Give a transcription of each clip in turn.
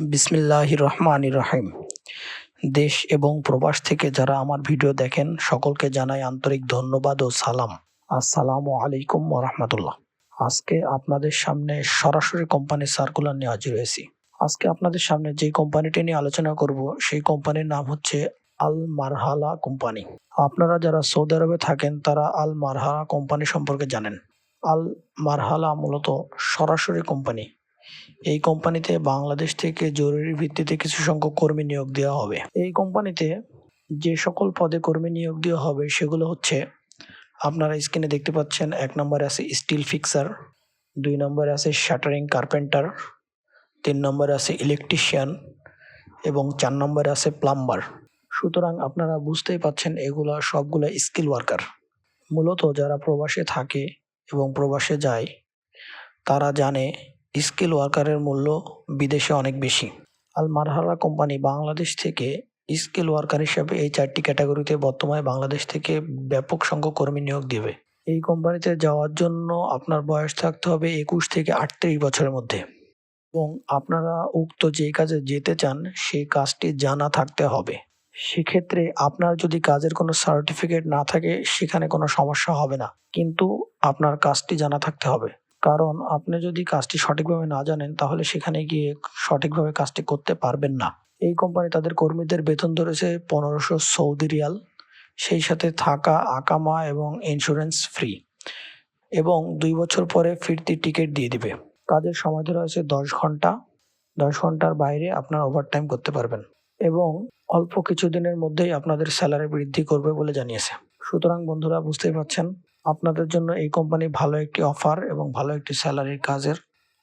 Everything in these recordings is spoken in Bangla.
বিসমিল্লাহ রহমান রহিম। দেশ এবং প্রবাস থেকে যারা আমার ভিডিও দেখেন, সকলকে জানাই আন্তরিক ধন্যবাদ ও সালাম। আসসালামু আলাইকুম রহমতুল্লাহ। আজকে আপনাদের সামনে সরাসরি কোম্পানির সার্কুলার নিয়ে হাজির হয়েছি। আজকে আপনাদের সামনে যে কোম্পানিটি নিয়ে আলোচনা করব, সেই কোম্পানির নাম হচ্ছে আল মারহালা কোম্পানি। আপনারা যারা সৌদি আরবে থাকেন, তারা আল মারহালা কোম্পানি সম্পর্কে জানেন। আল মারহালা মূলত সরাসরি কোম্পানি। এই কোম্পানিতে বাংলাদেশ থেকে জরুরি ভিত্তিতে কিছু সংখ্যক কর্মী নিয়োগ দেওয়া হবে। এই কোম্পানিতে যে সকল পদে কর্মী নিয়োগ দেওয়া হবে, সেগুলো হচ্ছে, আপনারা স্ক্রিনে দেখতে পাচ্ছেন, এক নম্বরে আছে স্টিল ফিক্সার দুই নম্বরে আছে শাটারিং কার্পেন্টার তিন নম্বরে আছে ইলেকট্রিশিয়ান এবং চার নম্বরে আছে প্লাম্বার সুতরাং আপনারা বুঝতেই পাচ্ছেন, এগুলো সবগুলো স্কিল ওয়ার্কার মূলত যারা প্রবাসে থাকে এবং প্রবাসে যায়, তারা জানে স্কিল ওয়ার্কারের মূল্য বিদেশে অনেক বেশি। আল মারহারা কোম্পানি বাংলাদেশ থেকে স্কিল ওয়ার্কার হিসাবে এই চারটি ক্যাটাগরিতে বর্তমানে বাংলাদেশ থেকে ব্যাপক সংখ্যক কর্মী নিয়োগ দেবে। এই কোম্পানিতে যাওয়ার জন্য আপনার বয়স থাকতে হবে একুশ থেকে আটত্রিশ বছরের মধ্যে। এবং আপনারা উক্ত যে কাজে যেতে চান, সেই কাজটি জানা থাকতে হবে। সেক্ষেত্রে আপনার যদি কাজের কোনো সার্টিফিকেট না থাকে, সেখানে কোনো সমস্যা হবে না। কিন্তু আপনার কাজটি জানা থাকতে হবে। কারণ আপনি যদি কাজটি সঠিকভাবে না জানেন, তাহলে সেখানে গিয়ে সঠিকভাবে কাজটি করতে পারবেন না। এই কোম্পানি তাদের কর্মীদের বেতন ধরেছে পনেরোশো সৌদি রিয়াল। সেই সাথে থাকা, আকামা এবং ইন্স্যুরেন্স ফ্রি এবং দুই বছর পরে ফিরতি টিকিট দিয়ে দিবে। কাজের সময় ধরে আছে দশ ঘণ্টা। দশ ঘণ্টার বাইরে আপনার ওভারটাইম করতে পারবেন এবং অল্প কিছু দিনের মধ্যেই আপনাদের স্যালারি বৃদ্ধি করবে বলে জানিয়েছে। সুতরাং বন্ধুরা, বুঝতেই পারছেন? আপনাদের জন্য এই কোম্পানি ভালো একটি অফার এবং ভালো একটি স্যালারির কাজের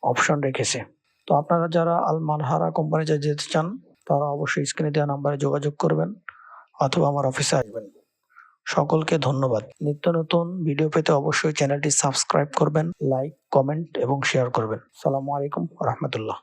অপশন রেখেছে। তো আপনারা যারা আল মানহারা কোম্পানিতে যেতে চান, তারা অবশ্যই স্ক্রিনে দেওয়া নাম্বারে যোগাযোগ করবেন অথবা আমার অফিসে আসবেন। সকলকে ধন্যবাদ। নিত্য নতুন ভিডিও পেতে অবশ্যই চ্যানেলটি সাবস্ক্রাইব করবেন, লাইক, কমেন্ট এবং শেয়ার করবেন। সালামু আলাইকুম রহমতুল্লাহ।